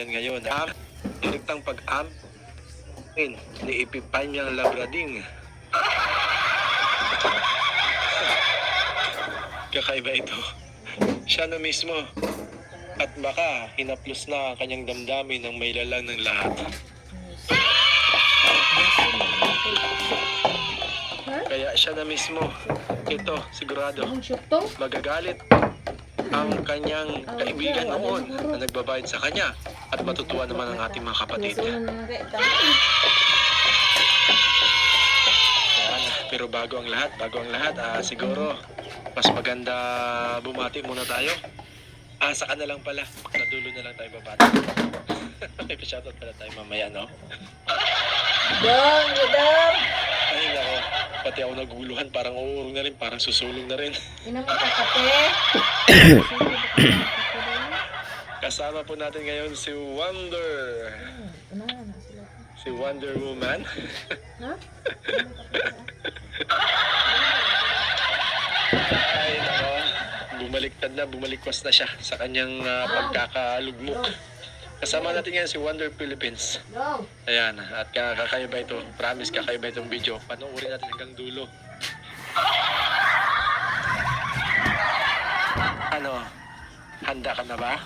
Ngayon, am, direktang pag-am, ni Epipanyang Labrading. Kakaiba ito. Siya na mismo. At baka hinaplos na ang kanyang damdamin ng may lalang ng lahat. Kaya siya na mismo. Ito, sigurado. Magagalit ang kanyang kaibigan noon na nagbabayad sa kanya at matutuwa naman ang ating mga kapatid. Ayan. Pero bago ang lahat, bago ang lahat, ah, siguro mas maganda bumati muna tayo. Ah, saka na lang pala. Sa dulo na lang tayo babati. May pa-shoutout pala tayo mamaya, no? Dong, madam! Ay, nako. Pati ako naguluhan. Parang uurong na rin. Parang susulong na rin. Ina mo ka kape? Kasama po natin ngayon si Wonder. Si Wonder Woman. Ha? Ay, nako. Bumaliktad na, bumalikwas na siya sa kanyang ah, pagkakalugmok. Kasama natin ngayon si Wonder Philippines. Ayan, at ka- kakaiba ito. Promise, kakaiba itong video. Panoorin natin hanggang dulo. Ano? Handa ka na ba?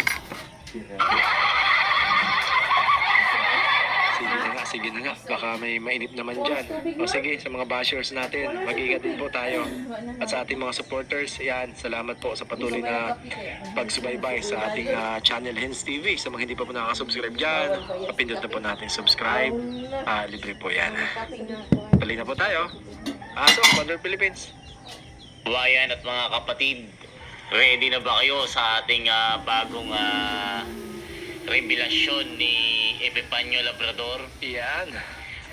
Sige na nga, sige na nga. Baka may mainit naman dyan. O sige, sa mga bashers natin, mag-ingat din po tayo. At sa ating mga supporters, yan, salamat po sa patuloy na pagsubaybay sa ating ah, channel Hens TV. Sa mga hindi pa po nakaka-subscribe dyan, papindot na po natin subscribe. Ah, libre po yan. Tuloy na po tayo. Aso, Wonder Philippines. Bayan at mga kapatid, ready na ba kayo sa ating ah, bagong ah, revelasyon ni Epifanio Labrador? Yan.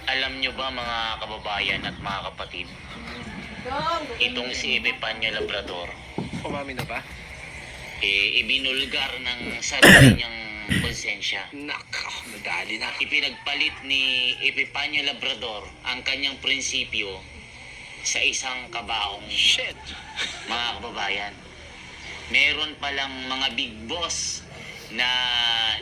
Alam nyo ba mga kababayan at mga kapatid, itong si Epifanio Labrador, Umami na ba? eh, ibinulgar ng sarili niyang konsensya. Nako, madali na. Ipinagpalit ni Epifanio Labrador ang kanyang prinsipyo sa isang kabaong Shit. mga kababayan, meron palang mga big boss na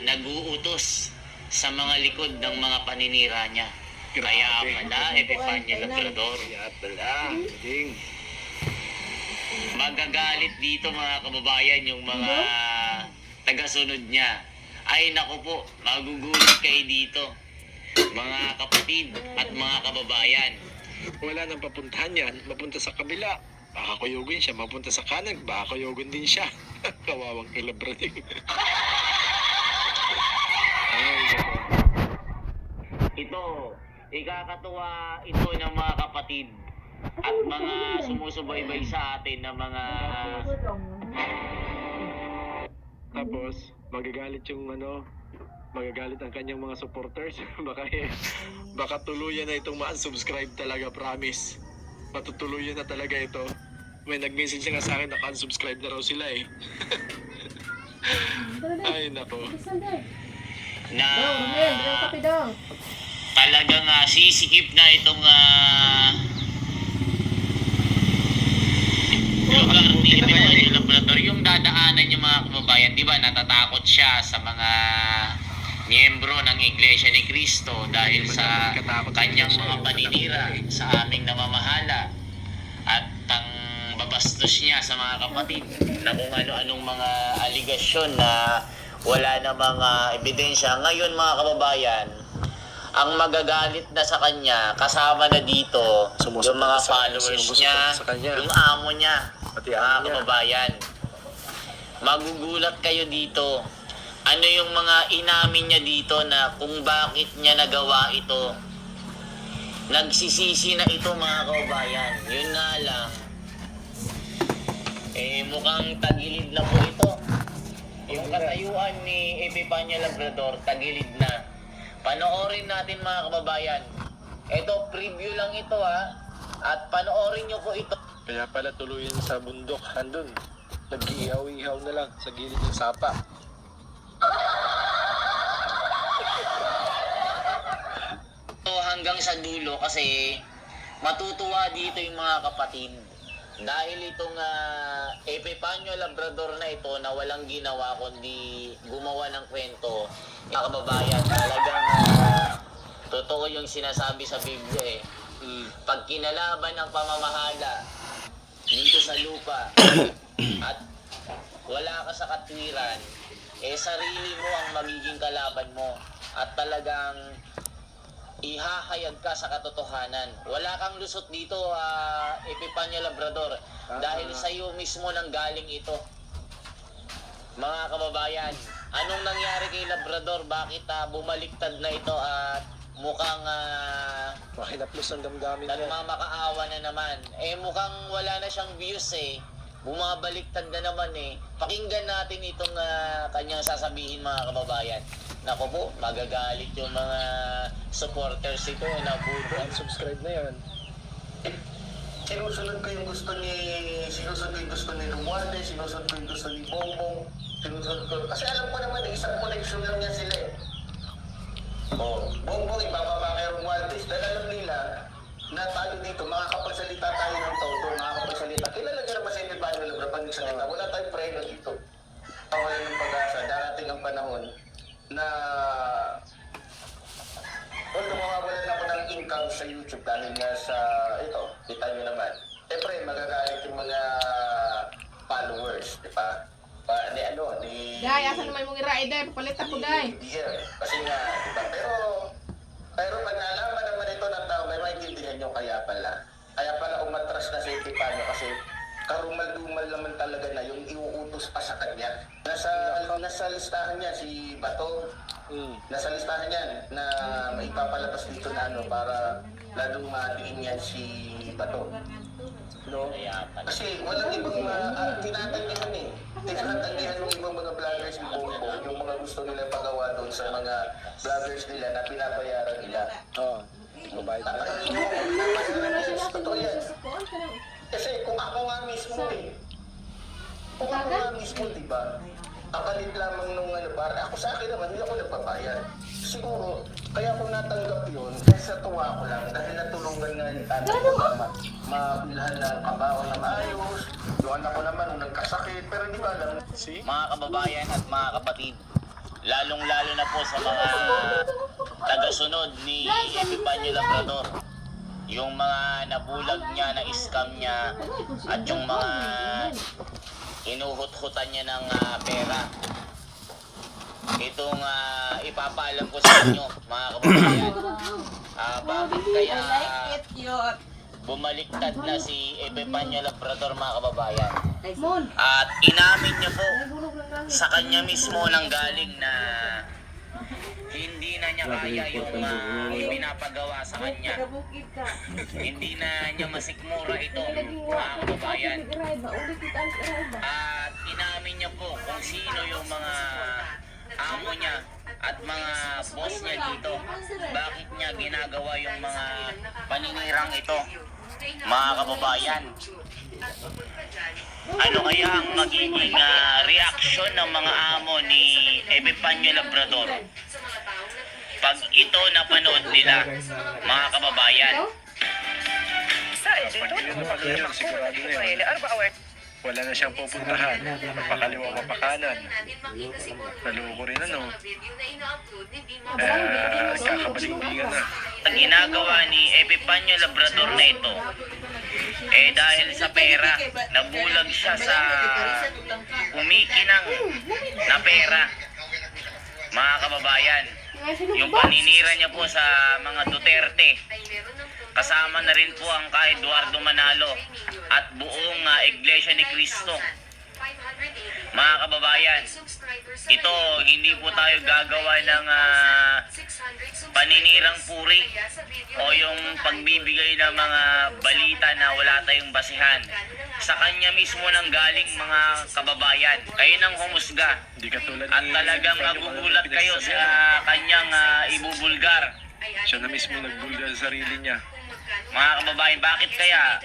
naguutos sa mga likod ng mga paninira niya. Kaya pala, Epifanya Labrador, Kaya pala. Ding. magagalit dito mga kababayan yung mga tagasunod niya. Ay naku po, magugulat kayo dito. Mga kapatid at mga kababayan. Wala nang papuntahan yan. Mapunta sa kabila. Baka kuyugin siya. Mapunta sa kanan. Baka kuyugin din siya. Kawawang nako. Ito, ikakatuwa ito ng mga kapatid at mga sumusubaybay sa atin na mga Tapos, magagalit yung ano, magagalit ang kanyang mga supporters. baka eh, baka tuluyan na itong ma-unsubscribe talaga, promise. Matutuluyan na talaga ito. May nag-message nga sa akin, naka-unsubscribe na raw sila eh. Ay, nako. na Dong, Romel, dong kape dong. talagang ah, sisikip na itong ah, lugar ni Emmanuel Labrador. Yung dadaanan yung mga kababayan, di ba, natatakot siya sa mga miyembro ng Iglesia ni Cristo dahil sa kanyang mga paninira sa aming namamahala babastos niya sa mga kapatid na kung ano-anong mga aligasyon na wala na mga ebidensya. Ngayon mga kababayan, ang magagalit na sa kanya, kasama na dito Sumusunod yung mga sa- followers niya, sa kanya. yung amo niya, Pati mga niya. kababayan. Magugulat kayo dito. Ano yung mga inamin niya dito na kung bakit niya nagawa ito. Nagsisisi na ito mga kababayan. Yun nga lang. Eh mukhang tagilid na po ito. Yung katayuan ni Epipanya Labrador, tagilid na. Panoorin natin mga kababayan. Ito, preview lang ito ha. At panoorin nyo po ito. Kaya pala tuluyan sa bundok, andun. Nag-iihaw-ihaw na lang sa gilid ng sapa. So, hanggang sa dulo kasi matutuwa dito yung mga kapatid dahil itong ah, Epipanyo Labrador na ito na walang ginawa kundi gumawa ng kwento na kababayan. Talagang ah, totoo yung sinasabi sa Biblia eh. Mm. Pag kinalaban ng pamamahala dito sa lupa at wala ka sa katwiran, eh sarili mo ang magiging kalaban mo at talagang ihahayag ka sa katotohanan. Wala kang lusot dito, ah, Epipanyo Labrador, dahil sa iyo mismo nang galing ito. Mga kababayan, anong nangyari kay Labrador? Bakit ah, bumaliktad na ito at mukhang ah, Makinaplos ang damdamin niya. nagmamakaawa na naman? Eh mukhang wala na siyang views eh. Bumabaliktad na naman eh. Pakinggan natin itong ah, kanyang sasabihin mga kababayan. Nako po, magagalit yung mga supporters ito na budo. Unsubscribe na yan. sinusunod ko yung gusto ni sinusunod ko yung gusto ni Romualdez, sinusunod ko yung gusto ni Bongbong, sinusunod ko kasi alam ko naman eh, isang connection lang niya sila eh. Oh, Bongbong ibababa kay Romualdez, dahil alam nila na tayo dito, makakapagsalita tayo ng todo, makakapagsalita. Kilala niyo naman sa inyo paano lang pag nagsalita, wala tayong preno dito. Kawalan ng pag-asa, darating ang panahon na Although mawawalan ako ng income sa YouTube dahil nga sa, ito, kita nyo naman. Siyempre, magagalit yung mga followers, di ba? Pa, ni ano, ni... Day, asa naman mong iraida? Papalit ako, Day. Yeah, kasi nga, di ba? Pero, pero pag nalaman naman ito ng tao, may maintindihan nyo kaya pala. Kaya pala umatras na sa Epipanyo kasi karumal-dumal naman talaga na yung iuutos pa sa kanya. Nasa, nasa listahan niya si Bato, Mm. nasa listahan yan na maipapalabas dito na ano para lalong matingin yan si Bato. No? Kasi walang ibang uh, uh, tinatanggihan eh. Tinatanggihan ng ibang mga vloggers ni Bongbong yung mga gusto nila pagawa doon sa mga vloggers nila na pinabayaran nila. Oo. Mabait na. Totoo yan. Kasi kung ako nga mismo eh, kung ako nga mismo, di ba, kapalit lamang nung ano, para ako sa akin naman, hindi ako nagbabayad. Siguro, kaya ko natanggap yun, dahil sa tuwa ko lang, dahil natulungan nga yung tatay ko na ma mabilhan ng kabaon na maayos, yung anak ko naman nung nagkasakit, pero hindi ba alam, See? mga kababayan at mga kapatid, lalong-lalo na po sa mga tagasunod ni Epipanyo Labrador. Yung mga nabulag niya, na scam niya, at yung mga inuhut-hutan niya ng ah, pera. Itong ah, ipapaalam ko sa inyo, mga kababayan. Ah, bakit kaya bumaliktad na si Epipanyo Labrador, mga kababayan? At inamin niya po sa kanya mismo nang galing na na niya kaya yung uh, pinapagawa sa kanya. Hindi na niya masikmura ito, mga kababayan. At inamin niya po kung sino yung mga amo niya at mga boss niya dito. Bakit niya ginagawa yung mga paninirang ito, mga kababayan. Ano kaya ang magiging ah, reaksyon ng mga amo ni Epipanyo Labrador pag ito napanood nila, mga kababayan? Wala na siyang pupuntahan. Mapakaliwa, mapakanan. Naloko rin ano. Eh, kakabaligbigan na. Ang ginagawa ni Epipanyo Labrador na ito, eh dahil sa pera, nabulag siya sa umikinang na pera. Mga kababayan, yung paninira niya po sa mga Duterte, kasama na rin po ang kay Eduardo Manalo at buong ah, Iglesia ni Cristo. Mga kababayan, ito hindi po tayo gagawa ng ah, paninirang puri o yung pagbibigay ng mga balita na wala tayong basihan. Sa kanya mismo nang galing mga kababayan. Kayo nang humusga. At talagang magugulat kayo sa kanyang ah, ibubulgar. Siya na mismo nagbulgar sa sarili niya. Mga kababayan, bakit kaya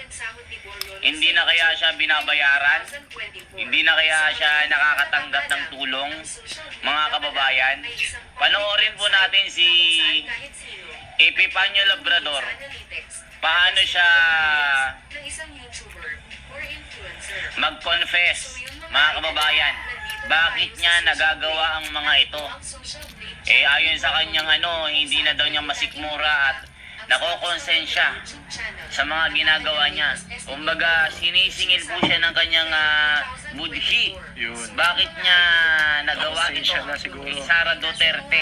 hindi na kaya siya binabayaran? Hindi na kaya siya nakakatanggap ng tulong? Mga kababayan, panoorin po natin si Epipanyo Labrador. Paano siya mag-confess, mga kababayan. Bakit niya nagagawa ang mga ito? Eh ayon sa kanyang ano, hindi na daw niya masikmura at nakokonsensya sa mga ginagawa niya. Kumbaga, sinisingil po siya ng kanyang ah, budhi. Yun. Bakit niya nagawa ito na siguro. kay Sara Duterte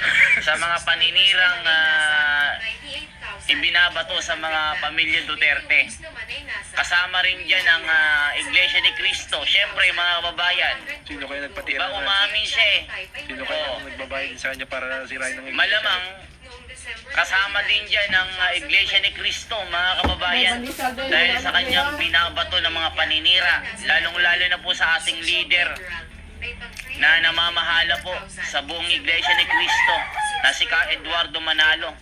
sa mga paninirang ah, ibinabato sa mga pamilya Duterte. Kasama rin dyan ang ah, Iglesia ni Cristo. Siyempre, mga kababayan, Sino kaya nagpatira Diba umamin siya eh. Sino kaya ang nagbabayad sa kanya para sirain ng iglesia? Malamang, kasama din dyan ang ah, Iglesia ni Cristo, mga kababayan. Dahil sa kanyang binabato ng mga paninira, lalong-lalo na po sa ating leader na namamahala po sa buong Iglesia ni Cristo na si Ka Eduardo Manalo.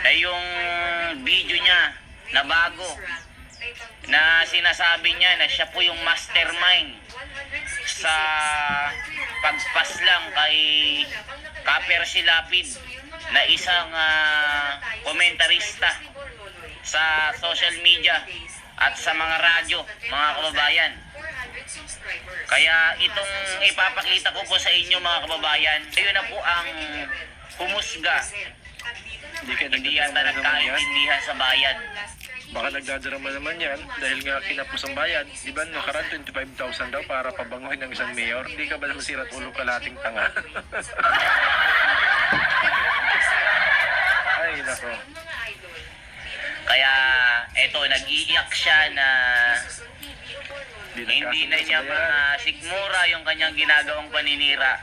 Na yung video niya na bago na sinasabi niya na siya po yung mastermind sa pagpaslang kay Kaper Silapid na isang ah, komentarista sa social media at sa mga radyo, mga kababayan. Kaya itong ipapakita ko po sa inyo mga kababayan, ayun na po ang humusga. Hindi yata nagkaintindihan sa bayan. Baka nagdadrama naman yan dahil nga kinapos ang bayan. Di ba nakaraan 25,000 daw para pabanguhin ng isang mayor? Di ka ba naman sirat ulo kalating tanga? Ay, nako. Kaya eto, nag-iiyak siya na hindi na niya masikmura yung kanyang ginagawang paninira.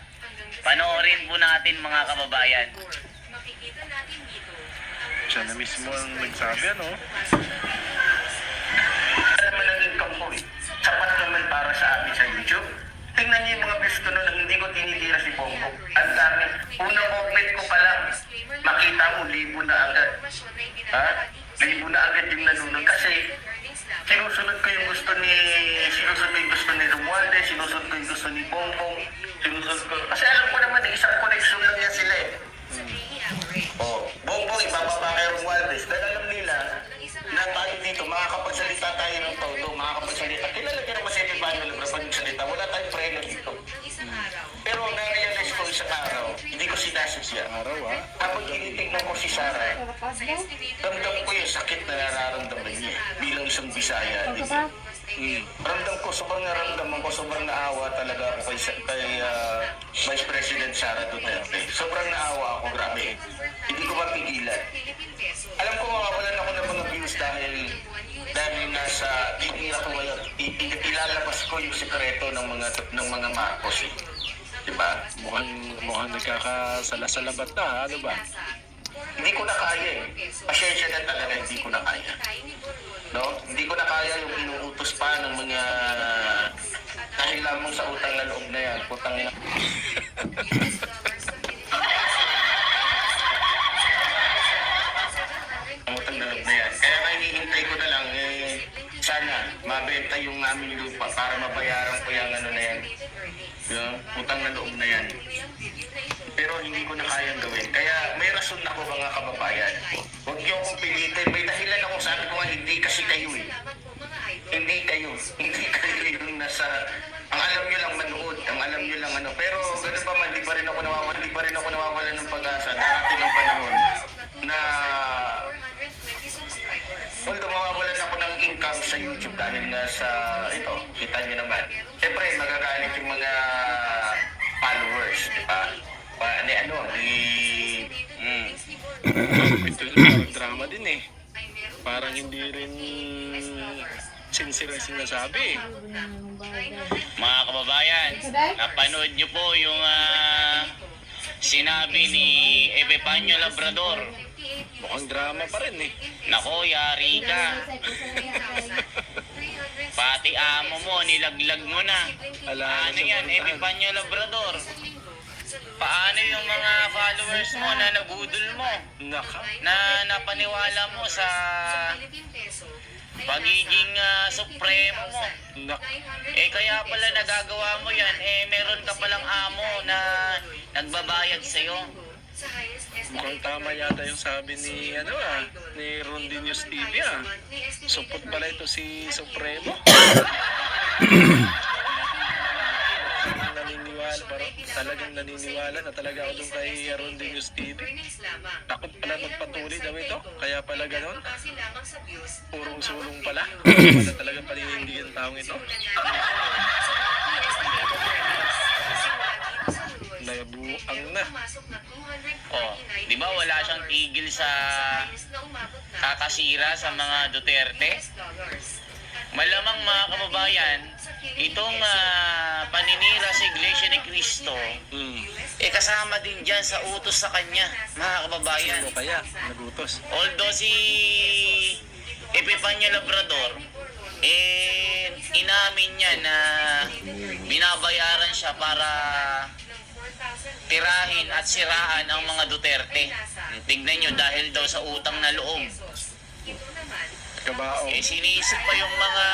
Panoorin po natin mga kababayan. Siya na mismo ang nagsabi, ano? naman ang income ko eh. Sapat naman para sa amin sa YouTube. Tingnan niyo yung mga views ko noon, hindi ko tinitira si Bongo. Ang dami. Unang comment ko pa lang, makita mo, libo na agad. Ha? Libo na agad yung nanonood. Kasi, sinusunod ko yung gusto ni, sinusunod ko yung gusto ni Romualdez, sinusunod ko yung gusto ni Bongbong, sinusunod ko. Kasi alam ko naman, eh, isang connection lang Sarah, ramdam ko yung sakit na nararamdaman niya bilang isang Bisaya. Mm. Ramdam ko, sobrang naramdaman ko, sobrang naawa talaga ako kay, kay ah, Vice President Sara Duterte. Sobrang naawa ako, grabe. Hindi ko mapigilan. Alam ko makawalan ako ng mga views dahil dahil nasa hindi ako ngayon ilalabas ko yung sekreto ng mga ng mga Marcos eh. Diba? Mukhang, mukhang nagkakasala-salabat na, ano ba? Hindi ko na kaya eh. Pasensya na talaga, hindi ko na kaya. No? Hindi ko na kaya yung inuutos pa ng mga dahil lamang sa utang na loob na yan. Utang na ang utang na loob na yan. Kaya nga hinihintay ko na lang eh, sana mabenta yung aming lupa para mabayaran ko yung ano na yan. Yung utang na loob na yan. Pero hindi ko na kayang gawin. Kaya may rason ako mga kababayan. Huwag niyo akong pilitin. May dahilan ako sabi ko nga hindi kasi kayo eh. Hindi kayo. Hindi kayo yung nasa... Ang alam niyo lang manood. Ang alam niyo lang ano. Pero gano'n pa man, di pa rin ako nawawala. Di pa rin ako nawawala ng pag-asa. Darating ang panahon na Although mawawalan ako ng income sa YouTube dahil nga sa ito, kita niyo naman. Ito yung parang drama din eh. Parang hindi rin sincere ang sinasabi. Mga kababayan, napanood niyo po yung ah, sinabi ni Epifanio Labrador. Mukhang drama pa rin eh. Nako, yari ka. Pati amo mo, nilaglag mo na. Ala, Ano yan, Epifanio Labrador? Paano yung mga followers mo na nabudol mo? Naka. Na napaniwala mo sa pagiging ah, supremo mo? Naka. Eh kaya pala nagagawa mo yan, eh meron ka palang amo na nagbabayad sa'yo. Mukhang tama yata yung sabi ni, ano ah, ni Rondinius TV ah. Supot pala ito si Supremo. Talagang naniniwala, na talaga ako dun kay Rondinius TV. Takot pala magpatuloy daw ito, kaya pala ganon. Purong sulong pala. Wala talagang paninindigan taong ito. Nabuang na. Oh, di ba wala siyang tigil sa kakasira sa mga Duterte? Malamang mga kababayan, itong ah, paninira sa Iglesia ni Cristo, Hmm. eh kasama din dyan sa utos sa kanya, mga kababayan. Kaya? Nagutos. Although si Epifanio Labrador, eh, inamin niya na binabayaran siya para tirahin at siraan ang mga Duterte. Tignan nyo, dahil daw sa utang na loob. Kabao. Eh, sinisip pa yung mga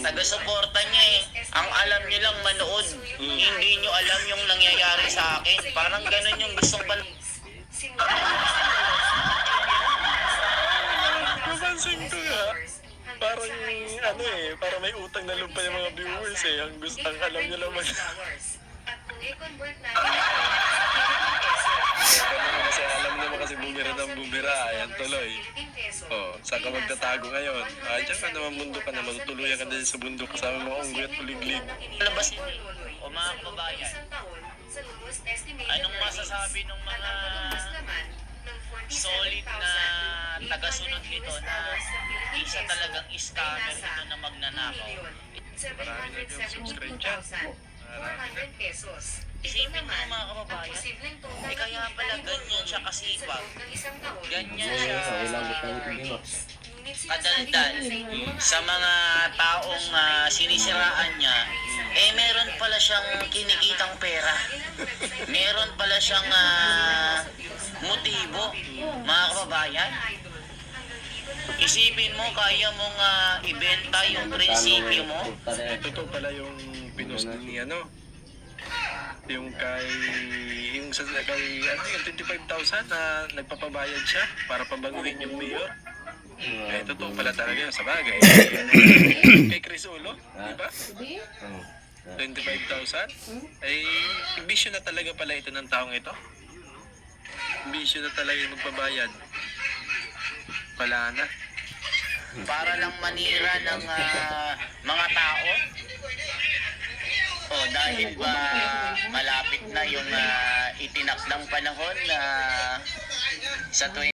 taga-suporta niya eh. Ang alam niyo lang manood. Hindi niyo alam yung nangyayari sa akin. Parang ganun yung gustong pan... Napansin ko nga. Parang ano eh, parang may utang na loob pa yung mga viewers eh. Ang gusto, ang alam nila man. Ano kasi alam naman kasi bumira ng bumira. Ayan tuloy. Oh, saan ka magtatago ngayon? Ah, dyan ka naman mundo ka na, matutuluyan ka din sa bundok kasama mga unggoy at tuliglig. Labas mo. Eh. O mga kabayan, anong masasabi ng mga solid na tagasunod ito na isa talagang scammer ito na magnanakaw? Maraming subscribe dyan. 400 pesos. Isipin mo mga kababayan, eh kaya pala ganyan siya kasipag. Ganyan siya. Kadaldal sa mm. mga taong uh, sinisiraan niya, eh meron pala siyang kinikitang pera. meron pala siyang uh, motibo, mga kababayan. Isipin mo, kaya mong ah, ibenta yung prinsipyo mo. Eh, totoo pala yung pinost ni ano, yung kay, yung sa kay, ano yung 25,000 na nagpapabayad siya para pabaguhin yung mayor. Eh, totoo pala talaga yun sa bagay. kay Chris Ulo, di ba? Di? 25,000? Ay, bisyo na talaga pala ito ng taong ito. Bisyo na talaga yung magpabayad. Wala na. para lang manira ng ah, mga tao? O dahil ba malapit na yung ah, itinakdang panahon na sa 20